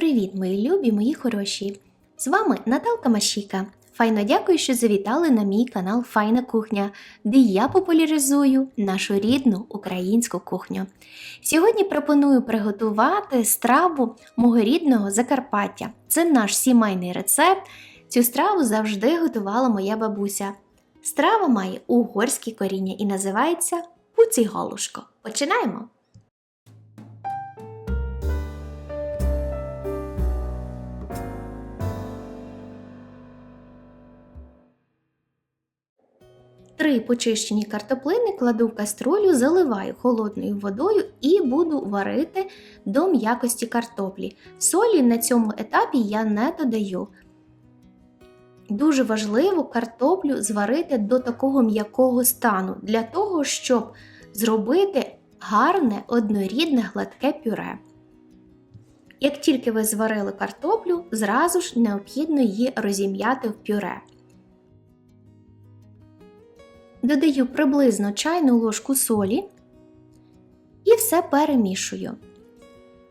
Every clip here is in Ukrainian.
Привіт, мої любі, мої хороші! З вами Наталка Машіка. Файно дякую, що завітали на мій канал Файна кухня, де я популяризую нашу рідну українську кухню. Сьогодні пропоную приготувати страву мого рідного Закарпаття. Це наш сімейний рецепт. Цю страву завжди готувала моя бабуся. Страва має угорське коріння і називається пуціголушко. Починаємо! Три почищені картоплини кладу в каструлю, заливаю холодною водою і буду варити до м'якості картоплі. Солі на цьому етапі я не додаю. Дуже важливо картоплю зварити до такого м'якого стану, для того, щоб зробити гарне однорідне гладке пюре. Як тільки ви зварили картоплю, зразу ж необхідно її розім'яти в пюре. Додаю приблизно чайну ложку солі і все перемішую.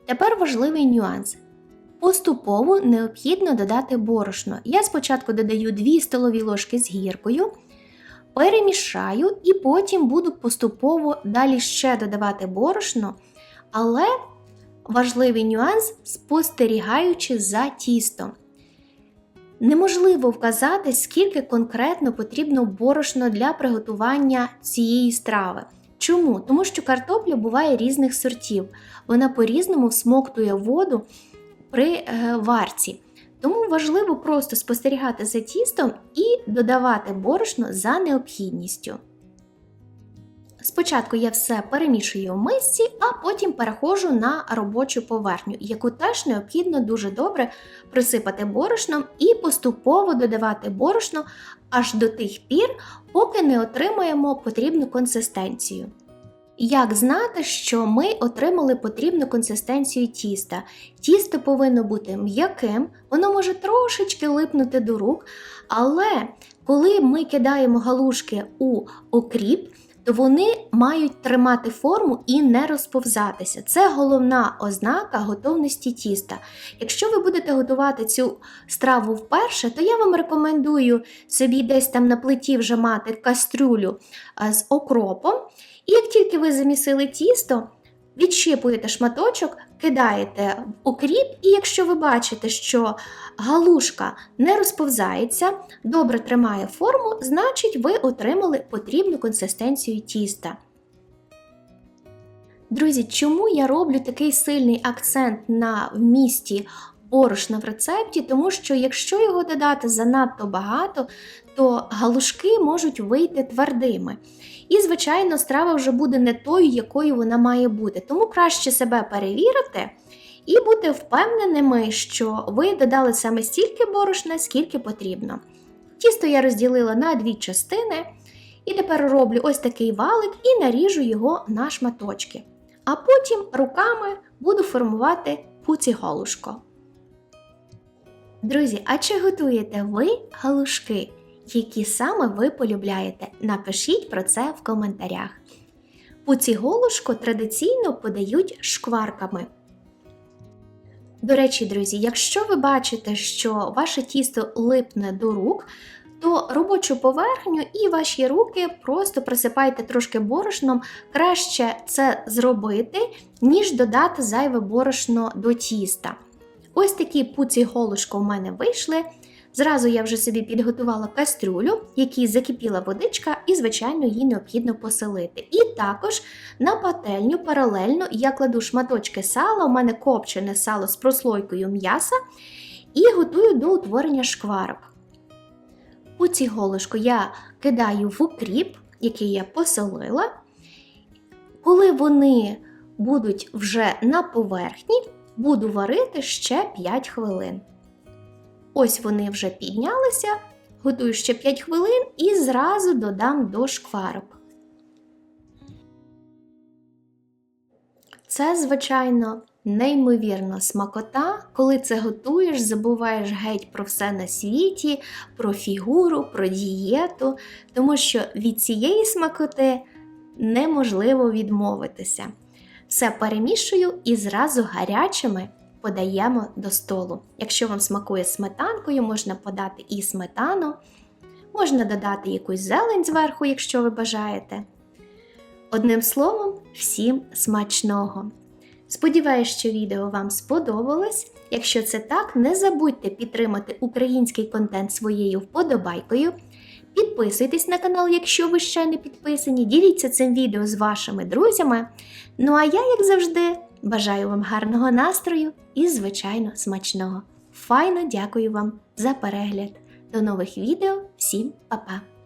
Тепер важливий нюанс. Поступово необхідно додати борошно. Я спочатку додаю 2 столові ложки з гіркою, перемішаю і потім буду поступово далі ще додавати борошно, але важливий нюанс спостерігаючи за тістом. Неможливо вказати, скільки конкретно потрібно борошно для приготування цієї страви. Чому? Тому що картопля буває різних сортів, вона по-різному всмоктує воду при е, варці. Тому важливо просто спостерігати за тістом і додавати борошно за необхідністю. Спочатку я все перемішую в мисці, а потім переходжу на робочу поверхню, яку теж необхідно дуже добре присипати борошном і поступово додавати борошно аж до тих пір, поки не отримаємо потрібну консистенцію. Як знати, що ми отримали потрібну консистенцію тіста? Тісто повинно бути м'яким, воно може трошечки липнути до рук, але коли ми кидаємо галушки у окріп, вони мають тримати форму і не розповзатися. Це головна ознака готовності тіста. Якщо ви будете готувати цю страву вперше, то я вам рекомендую собі десь там на плиті вже мати кастрюлю з окропом. І як тільки ви замісили тісто, відщипуєте шматочок, кидаєте в окріп, і якщо ви бачите, що галушка не розповзається, добре тримає форму, значить ви отримали потрібну консистенцію тіста. Друзі, чому я роблю такий сильний акцент на вмісті борошна в рецепті? Тому що якщо його додати занадто багато, то галушки можуть вийти твердими. І, звичайно, страва вже буде не тою, якою вона має бути. Тому краще себе перевірити і бути впевненими, що ви додали саме стільки борошна, скільки потрібно. Тісто я розділила на дві частини. І тепер роблю ось такий валик і наріжу його на шматочки. А потім руками буду формувати пуці-галушко. Друзі, а чи готуєте ви галушки? Які саме ви полюбляєте? Напишіть про це в коментарях. Пуці-голушко традиційно подають шкварками. До речі, друзі, якщо ви бачите, що ваше тісто липне до рук, то робочу поверхню і ваші руки просто присипайте трошки борошном. Краще це зробити, ніж додати зайве борошно до тіста. Ось такі пуці голушко в мене вийшли. Зразу я вже собі підготувала кастрюлю, якій закипіла водичка, і, звичайно, її необхідно поселити. І також на пательню паралельно я кладу шматочки сала, у мене копчене сало з прослойкою м'яса, і готую до утворення шкварок. У ці я кидаю в укріп, який я посолила. Коли вони будуть вже на поверхні, буду варити ще 5 хвилин. Ось вони вже піднялися, готую ще 5 хвилин і зразу додам до шкварок. Це, звичайно, неймовірна смакота, коли це готуєш, забуваєш геть про все на світі, про фігуру, про дієту, тому що від цієї смакоти неможливо відмовитися. Все перемішую і зразу гарячими подаємо до столу. Якщо вам смакує сметанкою, можна подати і сметану, можна додати якусь зелень зверху, якщо ви бажаєте. Одним словом, всім смачного! Сподіваюсь, що відео вам сподобалось. Якщо це так, не забудьте підтримати український контент своєю вподобайкою. Підписуйтесь на канал, якщо ви ще не підписані. Діліться цим відео з вашими друзями. Ну а я, як завжди, бажаю вам гарного настрою і, звичайно, смачного. Файно дякую вам за перегляд. До нових відео. Всім па-па!